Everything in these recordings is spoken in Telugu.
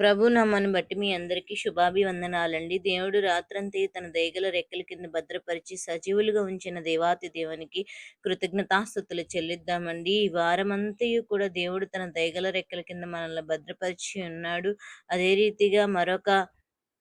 ప్రభు నమ్మను బట్టి మీ అందరికీ శుభాభివందనాలండి. దేవుడు రాత్రంతే తన దయగల రెక్కల కింద భద్రపరిచి సజీవులుగా ఉంచిన దేవాతి దేవునికి కృతజ్ఞతాస్థుతులు చెల్లిద్దామండి. ఈ వారమంతయు కూడా దేవుడు తన దయగల రెక్కల కింద మనల్ని భద్రపరిచి ఉన్నాడు. అదే రీతిగా మరొక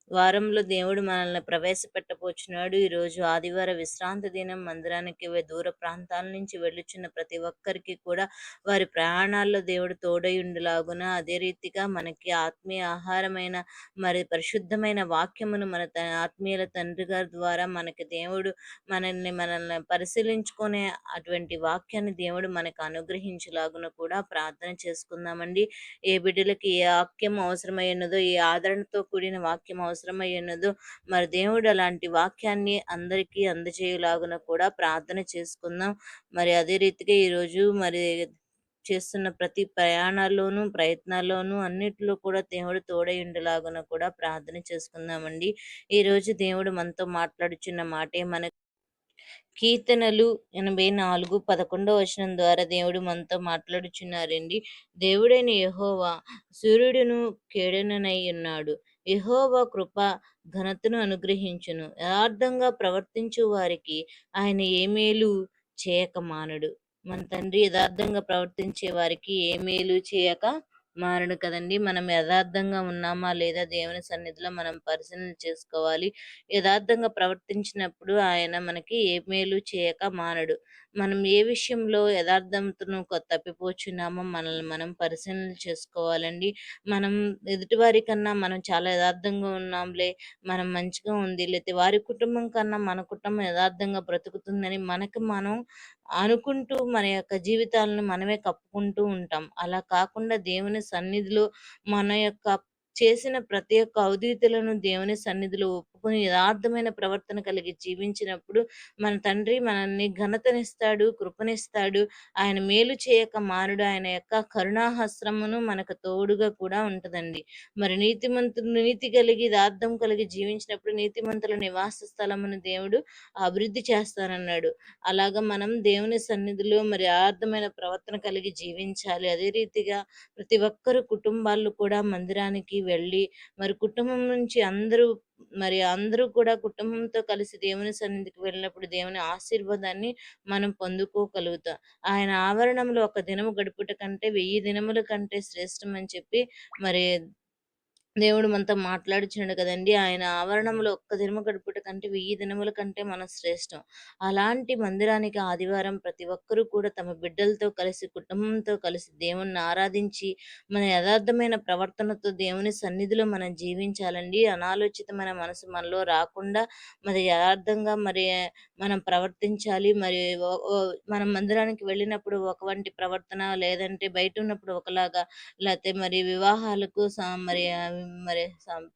వారంలో దేవుడు మనల్ని ప్రవేశపెట్టబోచున్నాడు. ఈరోజు ఆదివార విశ్రాంతి దినం. మందిరానికి దూర ప్రాంతాల నుంచి వెళ్ళుచున్న ప్రతి ఒక్కరికి కూడా వారి ప్రయాణాల్లో దేవుడు తోడయుండులాగున అదే రీతిగా మనకి ఆత్మీయ ఆహారమైన మరి పరిశుద్ధమైన వాక్యమును మన ఆత్మీయుల తండ్రి గారి ద్వారా మనకి దేవుడు మనల్ని మనల్ని పరిశీలించుకునే అటువంటి వాక్యాన్ని దేవుడు మనకు అనుగ్రహించలాగున కూడా ప్రార్థన చేసుకుందామండి. ఏ బిడ్డలకి ఏ వాక్యం అవసరమైనదో ఏ ఆదరణతో కూడిన వాక్యం అవసరం అవసరమై మరి దేవుడు అలాంటి వాక్యాన్ని అందరికీ అందజేయలాగున కూడా ప్రార్థన చేసుకుందాం. మరి అదే రీతిగా ఈరోజు మరి చేస్తున్న ప్రతి ప్రయాణాల్లోనూ ప్రయత్నాల్లోనూ అన్నిటిలో కూడా దేవుడు తోడై ఉండేలాగున కూడా ప్రార్థన చేసుకుందామండి. ఈరోజు దేవుడు మనతో మాట్లాడుచున్న మాటే మన కీర్తనలు ఎనభై నాలుగు పదకొండవ వచనం ద్వారా దేవుడు మనతో మాట్లాడుచున్నారండి. దేవుడైన యహోవా సూర్యుడును కేడననై ఉన్నాడు. యహోవా కృప ఘనతను అనుగ్రహించును. యథార్థంగా ప్రవర్తించు వారికి ఆయన ఏ మేలు చేయక మానడు. మన తండ్రి యథార్థంగా ప్రవర్తించే వారికి ఏ మేలు చేయక మారడు కదండి. మనం యథార్థంగా ఉన్నామా లేదా దేవుని సన్నిధిలో మనం పరిశీలన చేసుకోవాలి. యథార్థంగా ప్రవర్తించినప్పుడు ఆయన మనకి ఏ మేలు చేయక మానడు. మనం ఏ విషయంలో యథార్థంతో తప్పిపోచున్నామో మనల్ని మనం పరిశీలన చేసుకోవాలండి. మనం ఎదుటివారి కన్నా మనం చాలా యథార్థంగా ఉన్నాంలే మనం మంచిగా ఉంది లేకపోతే వారి కుటుంబం కన్నా మన కుటుంబం యథార్థంగా బ్రతుకుతుందని మనకు మనం అనుకుంటూ మన యొక్క జీవితాలను మనమే కప్పుకుంటూ ఉంటాం. అలా కాకుండా దేవుని సన్నిధిలో మన యొక్క చేసిన ప్రతి ఒక్క అవధీతులను దేవుని సన్నిధిలో ఒప్పుకొని యథార్థమైన ప్రవర్తన కలిగి జీవించినప్పుడు మన తండ్రి మనల్ని ఘనతనిస్తాడు కృపనిస్తాడు. ఆయన మేలు చేయక మారుడు ఆయన యొక్క కరుణాహస్రమును మనకు తోడుగా కూడా ఉంటుందండి. మరి నీతిమంతులు నీతి కలిగి యథార్థం కలిగి జీవించినప్పుడు నీతిమంతుల నివాస స్థలమును దేవుడు అభివృద్ధి చేస్తానన్నాడు. అలాగా మనం దేవుని సన్నిధిలో మరి ఆర్థమైన ప్రవర్తన కలిగి జీవించాలి. అదే రీతిగా ప్రతి ఒక్కరు కుటుంబాలు కూడా మందిరానికి వెళ్ళి మరి కుటుంబం నుంచి అందరూ మరి అందరూ కూడా కుటుంబంతో కలిసి దేవుని సన్నిధికి వెళ్ళినప్పుడు దేవుని ఆశీర్వాదాన్ని మనం పొందుకోగలుగుతాం. ఆయన ఆవరణంలో ఒక దినము గడుపుట కంటే వెయ్యి దినముల కంటే శ్రేష్టం అని చెప్పి మరి దేవుడు మనతో మాట్లాడుచున్నాడు కదండి. ఆయన ఆవరణంలో ఒక్క దినము గడుపుట కంటే వెయ్యి దినముల కంటే మన శ్రేష్టం. అలాంటి మందిరానికి ఆదివారం ప్రతి ఒక్కరూ కూడా తమ బిడ్డలతో కలిసి కుటుంబంతో కలిసి దేవుణ్ణి ఆరాధించి మన యథార్థమైన ప్రవర్తనతో దేవుని సన్నిధిలో మనం జీవించాలండి. అనాలోచితమైన మనసు మనలో రాకుండా మరి యథార్థంగా మరి మనం ప్రవర్తించాలి. మరి మనం మందిరానికి వెళ్ళినప్పుడు ఒక వంటి ప్రవర్తన లేదంటే బయట ఉన్నప్పుడు ఒకలాగా లేకపోతే మరి వివాహాలకు మరి మరి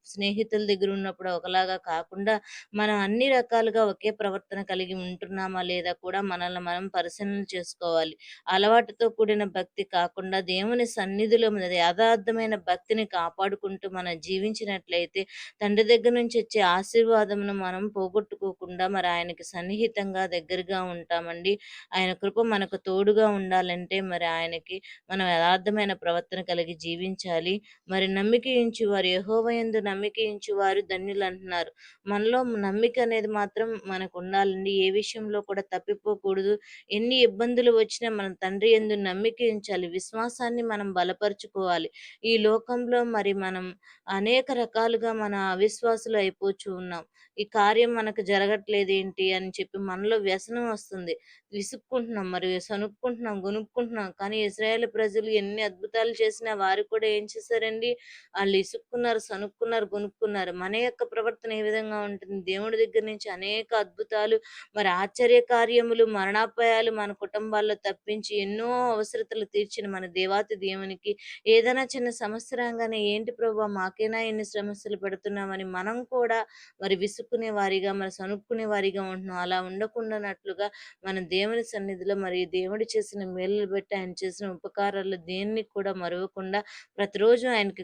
స్నేహితుల దగ్గర ఉన్నప్పుడు ఒకలాగా కాకుండా మనం అన్ని రకాలుగా ఒకే ప్రవర్తన కలిగి ఉంటున్నామా లేదా కూడా మనల్ని మనం పరిశీలన చేసుకోవాలి. అలవాటుతో కూడిన భక్తి కాకుండా దేవుని సన్నిధిలో యథార్థమైన భక్తిని కాపాడుకుంటూ మనం జీవించినట్లయితే తండ్రి దగ్గర నుంచి వచ్చే ఆశీర్వాదమును మనం పోగొట్టుకోకుండా మరి ఆయనకి సన్నిహితంగా దగ్గరగా ఉంటామండి. ఆయన కృప మనకు తోడుగా ఉండాలంటే మరి ఆయనకి మనం యథార్థమైన ప్రవర్తన కలిగి జీవించాలి. మరి నమ్మికించు వారు యహోవయందు నమ్మిక వారు ధన్యులు అంటున్నారు. మనలో నమ్మిక అనేది మాత్రం మనకు ఉండాలండి. ఏ విషయంలో కూడా తప్పిపోకూడదు. ఎన్ని ఇబ్బందులు వచ్చినా మన తండ్రి ఎందు నమ్మిక ఉంచాలి విశ్వాసాన్ని మనం బలపరుచుకోవాలి. ఈ లోకంలో మరి మనం అనేక రకాలుగా మన అవిశ్వాసులు అయిపోచు ఉన్నాం. ఈ కార్యం మనకు జరగట్లేదు ఏంటి అని చెప్పి మనలో వ్యసనం వస్తుంది. విసుక్కుంటున్నాం మరి సనుక్కుంటున్నాం గునుక్కుంటున్నాం కానీ ఇస్రాయేల్ ప్రజలు ఎన్ని అద్భుతాలు చేసినా వారు కూడా ఏం చేశారండి? వాళ్ళు వెతుక్కున్నారు సనుక్కున్నారు కొనుక్కున్నారు మన యొక్క ప్రవర్తన ఏ విధంగా ఉంటుంది? దేవుడి దగ్గర నుంచి అనేక అద్భుతాలు మరి ఆశ్చర్య కార్యములు మరణాపాయాలు మన కుటుంబాల్లో తప్పించి ఎన్నో అవసరతలు తీర్చిన మన దేవాతి దేవునికి ఏదైనా చిన్న సమస్య రాగానే ఏంటి ప్రభావ మాకైనా ఎన్ని సమస్యలు పెడుతున్నామని మనం కూడా మరి విసుక్కునే వారిగా మరి సనుక్కునే వారిగా ఉంటున్నాం. అలా ఉండకుండానట్లుగా మన దేవుని సన్నిధిలో మరి దేవుడు చేసిన మేలు బట్టి ఆయన చేసిన ఉపకారాలు దేన్ని కూడా మరవకుండా ప్రతిరోజు ఆయనకి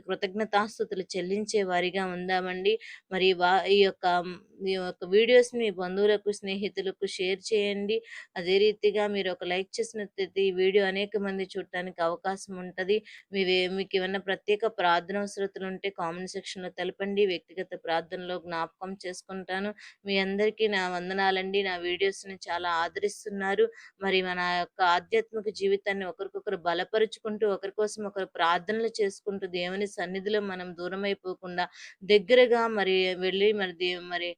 కృతజ్ఞతాస్థుతులు చెల్లించే వారిగా ఉందామండి మరి వా ఈ యొక్క ఈ యొక్క వీడియోస్‌ని మీ బంధువులకు, స్నేహితులకు షేర్ చేయండి. అదే రీతిగా మీరు ఒక లైక్ చేసినట్లయితే ఈ వీడియో అనేక మంది చూడటానికి అవకాశం ఉంటది. మీవే ఏమైనా ప్రత్యేక ప్రార్థన అవసరతలు ఉంటే కామెంట్ సెక్షన్‌లో తెలపండి. వ్యక్తిగత ప్రార్థనలో జ్ఞాపకం చేసుకుంటాను. మీ అందరికీ నా వందనాలండి. నా వీడియోస్‌ని చాలా ఆదరిస్తున్నారు. మరి మన యొక్క ఆధ్యాత్మిక జీవితాన్ని ఒకరికొకరు బలపరుచుకుంటూ, ఒకరి కోసం ఒకరు ప్రార్థనలు చేసుకుంటూ, దేవుని సన్నిధిలో మనం దూరమైపోకుండా దగ్గరగా మరి వెళ్ళి మరి దే మరి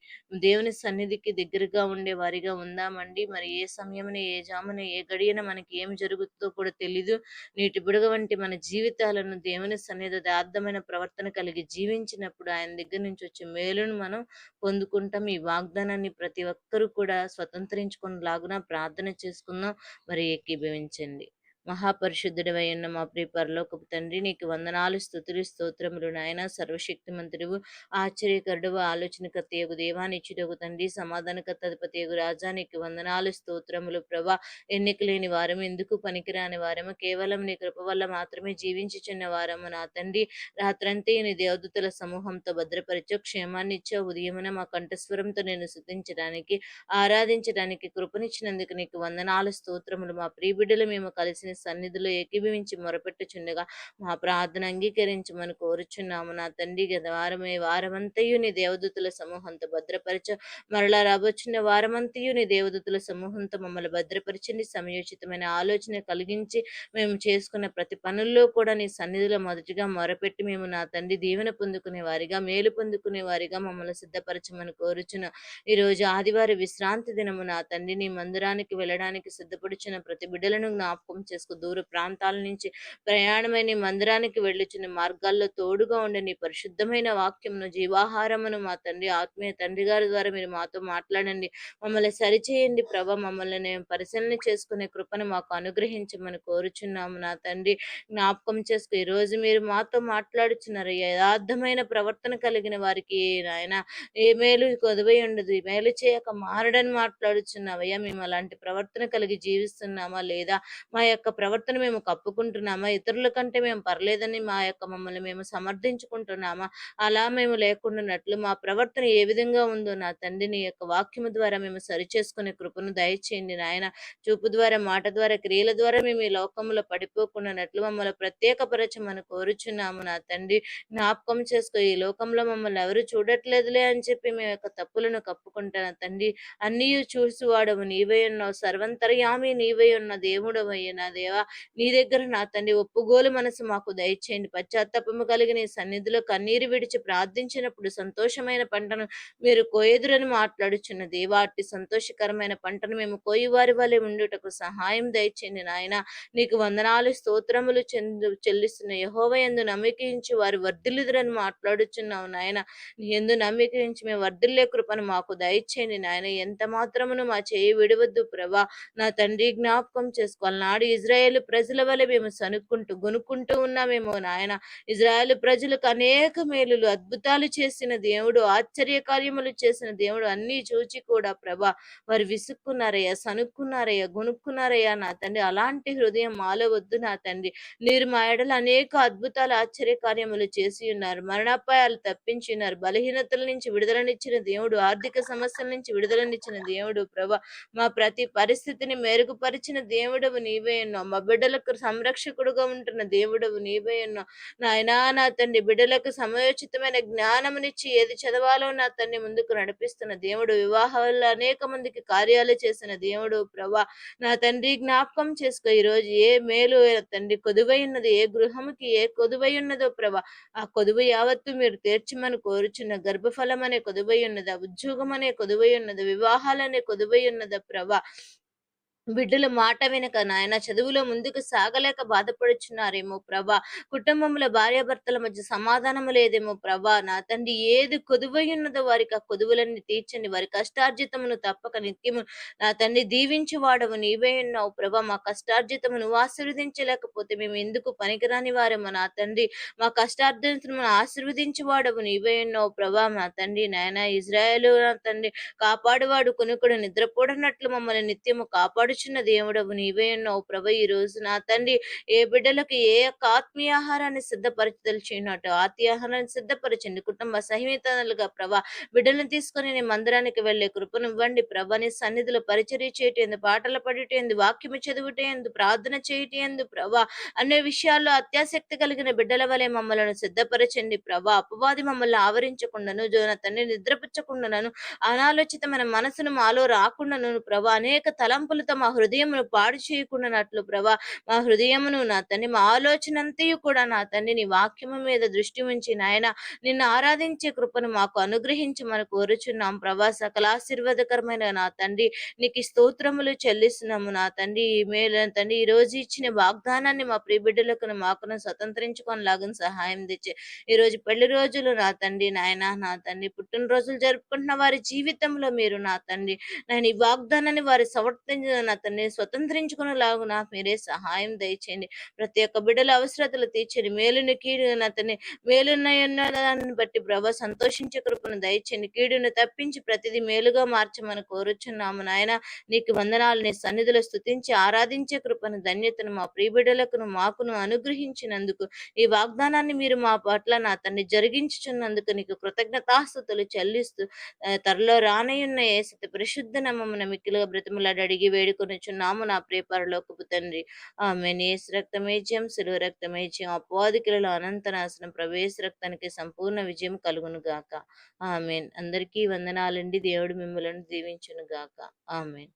దేవుని సన్నిధికి దగ్గరగా ఉండే వారిగా ఉందామండి. మరి ఏ సమయమున, ఏ జామున, ఏ గడియన మనకి ఏం జరుగుతుందో కూడా తెలీదు. నీటి బుడగ వంటి మన జీవితాలను దేవుని సన్నిధి యథార్థమైన ప్రవర్తన కలిగి జీవించినప్పుడు ఆయన దగ్గర నుంచి వచ్చే మేలును మనం పొందుకుంటాం. ఈ వాగ్దానాన్ని ప్రతి ఒక్కరూ కూడా స్వతంత్రించుకునేలాగున ప్రార్థన చేసుకుందాం. మరి ఏకీభవించండి. మహాపరిశుద్ధుడవై ఉన్న మా ప్రియ పరలోకపు తండ్రి నీకు వందనాలు స్థుతులు స్తోత్రములు నాయన. సర్వశక్తిమంతుడువు ఆశ్చర్యకరుడువు ఆలోచనకర్తయగు దేవా నిచ్చుటకు తండ్రి సమాధానకర్త అధిపతియగు రాజా. నీకు వందనాలు స్తోత్రములు ప్రభా. ఎన్నికలేని వారం వారము ఎందుకు పనికిరాని వారము? కేవలం నీ కృప వల్ల మాత్రమే జీవించుచున్న వారము నా తండ్రి. రాత్రంతే నీ దేవదూతల సమూహంతో భద్రపరిచో క్షేమాన్ని ఇచ్చే ఉదయమున మా కంఠస్వరంతో నేను శుద్ధించడానికి ఆరాధించడానికి కృపనిచ్చినందుకు నీకు వందనాలు స్తోత్రములు మా ప్రియబిడ్డలు. మేము కలిసిన సన్నిధిలో ఏకీభవించి మొరపెట్టుచుండగా మా ప్రార్థన అంగీకరించమని కోరుచున్నాము. నా తండ్రి గత వారమే వారమంతయు నీ దేవదూతుల సమూహంతో భద్రపరచ మరలా రాబోచున్న వారమంతయు నీ దేవదూతుల సమూహంతో మమ్మల్ని భద్రపరిచండి సమయోచితమైన ఆలోచన కలిగించి మేము చేసుకున్న ప్రతి పనుల్లో కూడా నీ సన్నిధిలో మొదటిగా మొరపెట్టి మేము నా తండ్రి దీవెన పొందుకునే వారిగా మేలు పొందుకునే వారిగా మమ్మల్ని సిద్ధపరచమని కోరుచున్న ఈరోజు ఆదివారి విశ్రాంతి దినము నా తండ్రి నీ మందిరానికి వెళ్ళడానికి సిద్ధపడుచున్న ప్రతి బిడ్డలను జ్ఞాపకం చేసుకు దూర ప్రాంతాల నుంచి ప్రయాణమైన మందిరానికి వెళ్ళుచున్న మార్గాల్లో తోడుగా ఉండే నీ పరిశుద్ధమైన వాక్యమును జీవాహారమును మా తండ్రి ఆత్మీయ తండ్రి గారి ద్వారా మీరు మాతో మాట్లాడండి. మమ్మల్ని సరిచేయండి ప్రభ. మమ్మల్ని మేము పరిశీలన చేసుకునే కృపను మాకు అనుగ్రహించమని కోరుచున్నాము నా తండ్రి. జ్ఞాపకం చేసుకు ఈరోజు మీరు మాతో మాట్లాడుచున్నారు. యథార్థమైన ప్రవర్తన కలిగిన వారికి నాయన ఏ మేలు కొదువై ఉండదు. మేలు చేయక మారడని మాట్లాడుచున్నావయ్యా. మేము అలాంటి ప్రవర్తన కలిగి జీవిస్తున్నామా లేదా? మా యొక్క ప్రవర్తన మేము కప్పుకుంటున్నామా? ఇతరుల కంటే మేము పర్లేదని మా యొక్క మమ్మల్ని మేము సమర్థించుకుంటున్నామా? అలా మేము లేకుండానట్లు మా ప్రవర్తన ఏ విధంగా ఉందో నా తండ్రి నీ యొక్క వాక్యము ద్వారా మేము సరిచేసుకునే కృపను దయచేయండి నాయన. చూపు ద్వారా మాట ద్వారా క్రియల ద్వారా మేము ఈ లోకంలో పడిపోకుండానట్లు మమ్మల్ని ప్రత్యేకపరచమని కోరుచున్నాము నా తండ్రి. జ్ఞాపకం చేసుకో ఈ లోకంలో మమ్మల్ని ఎవరు చూడట్లేదులే అని చెప్పి మేము యొక్క తప్పులను కప్పుకుంటాను తండ్రి. అన్నీ చూసివాడవు నీవే ఉన్నావు. సర్వంతర్యామి నీవే ఉన్న దేవుడవయ్య నా దేవా నీ దగ్గర నా తండ్రి ఒప్పుగోలు మనసు మాకు దయచేయండి. పశ్చాత్తాపము కలిగి నీ సన్నిధిలో కన్నీరు విడిచి ప్రార్థించినప్పుడు సంతోషమైన పంటను మీరు కోయదురని మాట్లాడుచున్న దేవా అట్టి సంతోషకరమైన పంటను మేము కోయివారి వలె ఉండుటకు సహాయం దయచేయండి నాయన. నీకు వందనాలు స్తోత్రములు చెందు చెల్లిస్తున్న యహోవ ఎందు నమ్మకించి వారు వర్ధిల్లుదురని మాట్లాడుచున్నావు నాయన. నీ ఎందు నమ్మకించి మేము వర్ధిల్లే కృపను మాకు దయచేయండి నాయన. ఎంత మాత్రమును మా చేయి విడవద్దు ప్రభా. నా తండ్రి జ్ఞాపకం చేసుకోవాలి నాడు ఇజ్రాయేల్ ప్రజల వలె మేము సనుక్కుంటూ గొనుక్కుంటూ ఉన్నామేమో నాయన. ఇజ్రాయేల్ ప్రజలకు అనేక మేలులు అద్భుతాలు చేసిన దేవుడు ఆశ్చర్య కార్యములు చేసిన దేవుడు అన్ని చూచి కూడా ప్రభా వారు విసుక్కున్నారయ్యా సనుక్కున్నారయ్యా గొనుక్కున్నారయ్యా నా తండ్రి. అలాంటి హృదయం మాలవద్దు నా తండ్రి. మీరు మా ఎడలు అనేక అద్భుతాలు ఆశ్చర్య కార్యములు చేసి ఉన్నారు. మరణాపాయాలు తప్పించి ఉన్నారు. బలహీనతల నుంచి విడుదలనిచ్చిన దేవుడు ఆర్థిక సమస్యల నుంచి విడుదలనిచ్చిన దేవుడు ప్రభా. మా ప్రతి పరిస్థితిని మెరుగుపరిచిన దేవుడవు నీవే ఉన్నావు మా బిడ్డలకు సంరక్షకుడుగా ఉంటున్న దేవుడవు నీవే ఉన్నావు. నాయనా నా తండ్రి బిడ్డలకు సమయోచితమైన జ్ఞానమునిచ్చి ఏది చదవాలో నా తండ్రి ముందుకు నడిపిస్తున్న దేవుడు. వివాహాల్లో అనేక మందికి కార్యాలు చేసిన దేవుడు ప్రభా. నా తండ్రి జ్ఞాపకం చేసుకో ఈ రోజు ఏ మేలు తండ్రి కొదువై ఉన్నది ఏ గృహముకి ఏ కొదువై ఉన్నదో ప్రభా. ఆ కొదువు యావత్తు మీరు తీర్చమని కోరుచున్న గర్భఫలం అనే కొదువై ఉన్నదా ఉద్యోగం అనే కొదువై ఉన్నది వివాహాలనే కొదువై ఉన్నదా ప్రభా. బిడ్డల మాట వెనక నాయన చదువులో ముందుకు సాగలేక బాధపడుచున్నారేమో ప్రభా. కుటుంబంలో భార్యాభర్తల మధ్య సమాధానము లేదేమో ప్రభా. నా తండ్రి ఏది కొదువై ఉన్నదో వారికి ఆ కొదువులన్నీ తీర్చండి. వారి కష్టార్జితమును తప్పక నిత్యము నా తండ్రి దీవించి వాడవు. నీవే ఉన్నావు ప్రభా. మా కష్టార్జితమును ఆశీర్వదించలేకపోతే మేము ఎందుకు పనికిరాని వారేమో? నా తండ్రి మా కష్టార్జితమును ఆశీర్వదించి వాడవు. నీవే ఉన్నావు ప్రభా. నా తండ్రి నాయన ఇజ్రాయేలు నా తండ్రి కాపాడువాడు కొనుకుడు నిద్రపోడనట్లు మమ్మల్ని నిత్యము కాపాడు చూచుచున్న దేవుడవు నీవే ఉన్నావు ప్రభ ఈ రోజు నా తండ్రి ఏ బిడ్డలకు ఏ యొక్క ఆత్మీయ ఆహారాన్ని సిద్ధపరచదలిచినట్టు ఆత్మీయ ఆహారాన్ని సిద్ధపరచండి. కుటుంబ సహితలుగా ప్రభా బిడ్డలను తీసుకొని నీ మందిరానికి వెళ్ళే కృపను ఇవ్వండి ప్రభా. నీ సన్నిధిలో పరిచర్య చేయటేందు పాటలు పడేటందు వాక్యము చదువుటేందు ప్రార్థన చేయటేందు ప్రభా అనే విషయాల్లో అత్యాసక్తి కలిగిన బిడ్డల వలె మమ్మలను సిద్ధపరచండి ప్రభా. అపవాది మమ్మల్ని ఆవరించకుండాను జోన తండ్రి నిద్రపుచ్చకుండాను అనాలోచితమైన మనసును మాలో రాకుండాను ప్రభా అనేక తలంపులతో మా హృదయమును పాడు చేయకుండానట్లు ప్రభా. మా హృదయమును నా తండ్రి మా ఆలోచన అంతయు కూడా నా తండ్రి నీ వాక్యము మీద దృష్టి ఉంచి నాయన నిన్ను ఆరాధించే కృపను మాకు అనుగ్రహించి మనం కోరుచున్నాం ప్రభా. సకల ఆశీర్వాదకరమైన నా తండ్రి నీకు స్తోత్రములు చెల్లిస్తున్నాము నా తండ్రి. ఈ మేలు తండ్రి ఈ రోజు ఇచ్చిన వాగ్దానాన్ని మా ప్రియబిడ్డలకు మాకును స్వతంత్రించుకొని సహాయం తెచ్చే ఈ రోజు పెళ్ళి రోజులు నా తండ్రి నాయన నా తండ్రి. పుట్టినరోజులు జరుపుకుంటున్న వారి జీవితంలో మీరు నా తండ్రి. నేను ఈ వాగ్దానాన్ని వారి సమర్థించిన నా తండ్రి స్వతంత్రించుకునేలాగున మీరే సహాయం దయచేయండి. ప్రతి ఒక్క బిడ్డల అవసరతలు తీర్చండి. మేలుని కీడు అతన్ని మేలున్న దాన్ని బట్టి ప్రభ సంతోషించే కృపను దయచేయండి. కీడును తప్పించి ప్రతిదీ మేలుగా మార్చమని కోరుచున్నాము నాయన. నీకు వందనాలు. నీ సన్నిధిలో స్థుతించి ఆరాధించే కృపను ధన్యతను మా ప్రియబిడ్డలకును మాకును అనుగ్రహించినందుకు ఈ వాగ్దానాన్ని మీరు మా పట్ల నా అతన్ని జరిగించుచున్నందుకు నీకు కృతజ్ఞతాస్థుతులు చెల్లిస్తూ త్వరలో రానయున్న ఏసతి పరిశుద్ధ నమ్మమున మిక్కిలుగా బ్రతిమలాడి అడిగి వేడుకొనిచున్నాము నా ప్రియ పరలోకపు తండ్రి. ఆమె ఏసు రక్తమేజ్యం శిలువ రక్తమేజ్యం అపవాదికులలో అనంత నాశనం ప్రవేశ రక్తానికి సంపూర్ణ విజయం కలుగును గాక ఆమెన్. అందరికీ వందనాలండి. దేవుడు మిమ్మలను దీవించును గాక ఆమెన్.